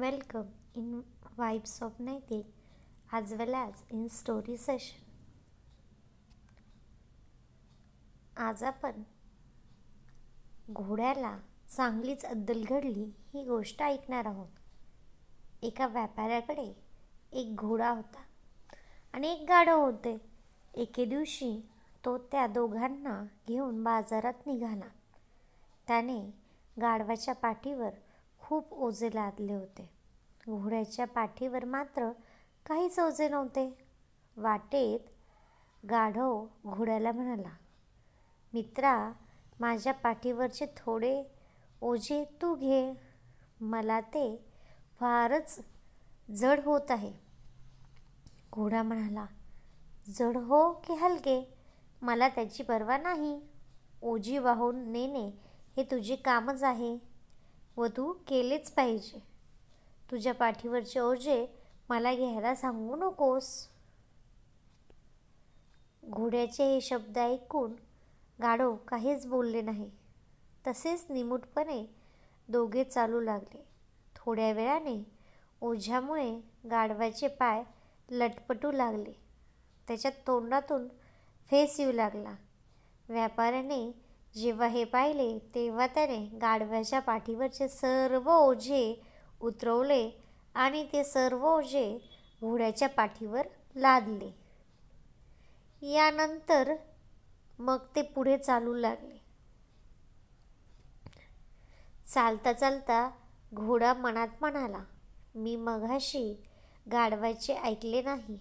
Welcome in Vibes of Naitik as well as in Story Session. आज आपण घोड्याला चांगलीच अद्दल घडली ही गोष्ट ऐकणार आहोत. एका व्यापाऱ्याकडे एक घोडा होता आणि एक गाढव होते. एके दिवशी तो त्या दोघांना घेऊन बाजारात निघाला. त्याने गाढवाच्या पाठीवर खूप ओझे लादले होते. घोड्याच्या पाठीवर मात्र काहीच ओझे नव्हते. वाटेत गाढव घोड्याला म्हणाला मित्रा माझ्या पाठीवरचे थोडे ओझे तू घे. मला ते फारच जड होत आहे. घोडा म्हणाला जड हो की हलके? मला त्याची पर्वा नाही. ओझी वाहून नेणे हे तुझे कामच आहे. व तू केलेच पाहिजे. तुझ्या पाठीवरचे ओझे मला घ्यायला सांगू नकोस. घोड्याचे हे शब्द ऐकून गाढव काहीच बोलले नाही. तसेच निमूटपणे दोघे चालू लागले. थोड्या वेळाने ओझ्यामुळे गाढवाचे पाय लटपटू लागले. त्याच्या तोंडातून फेस येऊ लागला. व्यापाऱ्याने जेव्हा हे पाहिले तेव्हा त्याने गाढव्याच्या पाठीवरचे सर्व ओझे उतरवले आणि ते सर्व ओझे घोड्याच्या पाठीवर लादले. यानंतर मग ते पुढे चालू लागले. चालता चालता घोडा मनात म्हणाला मी मघाशी गाढवायचे ऐकले नाही.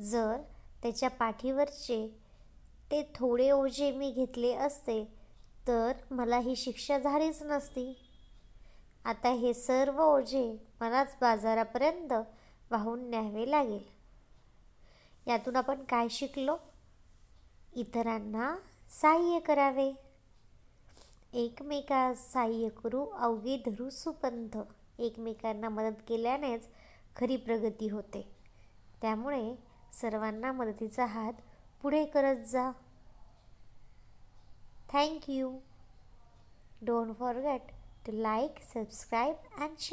जर त्याच्या पाठीवरचे ते थोडे ओझे मी घेतले असते तर मला ही शिक्षा झालीच नसती. आता हे सर्व ओझे मलाच बाजारापर्यंत वाहून न्यावे लागेल. यातून आपण काय शिकलो? इतरांना सहाय्य करावे. एकमेका सहाय्य करू अवघे धरू सुपंथ. एकमेकांना मदत केल्यानेच खरी प्रगती होते. त्यामुळे सर्वांना मदतीचा हात पुढे करत जा. Thank you don't forget to like subscribe and share